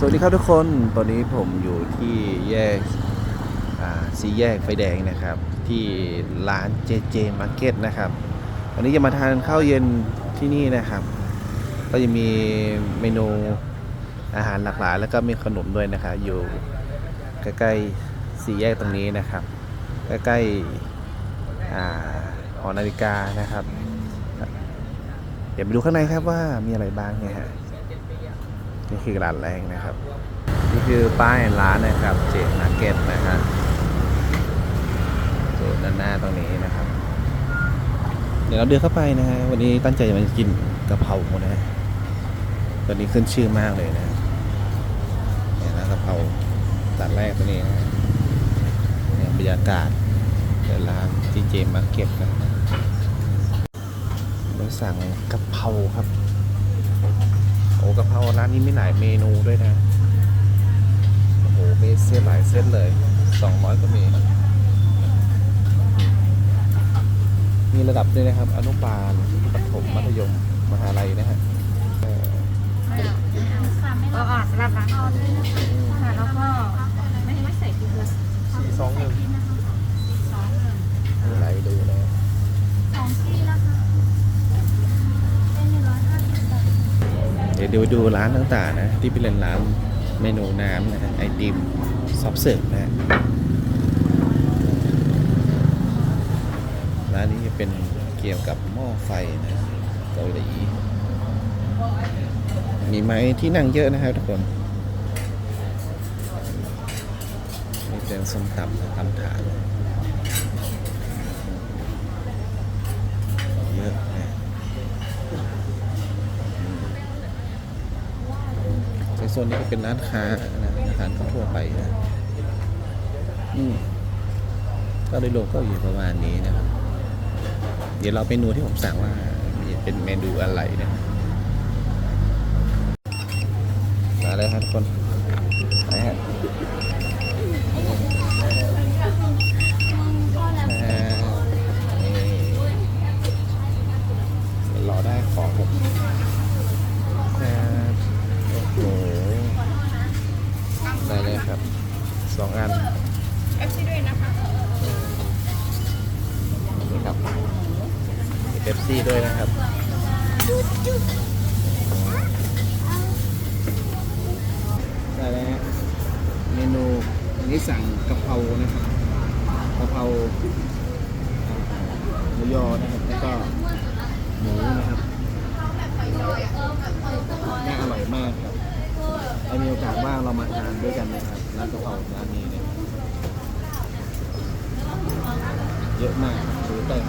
สวัสดีครับทุกคน ตอนนี้ผมอยู่ที่แยกสีแยกไฟแดงนะครับ ที่ร้าน JJ Market นะครับ วันนี้จะมาทานข้าวเย็นที่นี่นะครับ ก็จะมีเมนูอาหารหลากหลาย แล้วก็มีขนมด้วยนะครับ อยู่ใกล้ๆสีแยกตรงนี้นะครับ ใกล้ๆอ่าหอนาฬิกานะครับ เดี๋ยวไปดูข้างในครับว่ามีอะไรบ้างเนี่ยฮะ นี่คือร้านแรกนะครับ นี่คือป้ายร้านนะครับ เจดมาร์เก็ตนะฮะโซนด้านหน้าตรงนี้นะครับ เดี๋ยวเราเดินเข้าไปนะฮะวันนี้ตั้งใจจะมากินกะเพรานะฮะตอนนี้ขึ้นชื่อมากเลยนะเนี่ยนะกะเพราจานแรกตัวนี้นะเนี่ยบรรยากาศเดี๋ยวร้านจีเจมาร์เก็ตนะเราสั่งกะเพราครับ กะเพราร้านนี้มีหลายเมนูด้วยนะโอ้โหมีเซตหลายเส้นเลยสองร้อยก็มี มีระดับด้วยนะครับ อนุบาลประถมมัธยมมหาลัยนะฮะเออ ก็อ่านสลับนะค่ะแล้วก็ไม่ไม่ใส่พริกเลย สี่สองหนึ่ง สองหนึ่ง มีอะไรดูนะ สองที่นะคะเป็นหนึ่งร้อยห้าสิบบาท เดี๋ยวดูดูร้านต่างๆนะที่เป็นร้านเมนูน้ำนะไอติมซอฟเสิร์ฟนะร้านนี้จะเป็นเกี่ยวกับหม้อไฟนะเกาหลีมีไม้ที่นั่งเยอะนะครับทุกคนนี่เป็นส้มตำตำถาดเยอะนะในนนี้ก็เป็นร้านค้านะอาหารทั่วไปนะอืมก็โดยรวมก็อยู่ประมาณนี้นะครับ เดี๋ยวเราไปนูที่ผมสั่งว่าเป็นเมนูอะไรเนะมาแลยครับทุกคนไปฮะอ่านี่รอได้ของผมครับโอ้โหได้เลยครับสอ งอันเอฟซีด้วยนะคะนี่ครับมีเป๊ปซี่ด้วยนะครับได้แล้วฮะเมนูอันนี้สั่งกะเพรานะครับกะเพราหมูยอนะครับแล้วก็หมูนะครับน่าอร่อยมากครับถ้ามีโอกาสว่าง เรามาทานด้วยกันนะครับร้านกะเพราร้านนี้เนี่ยเยอะมากซื้อเต็ม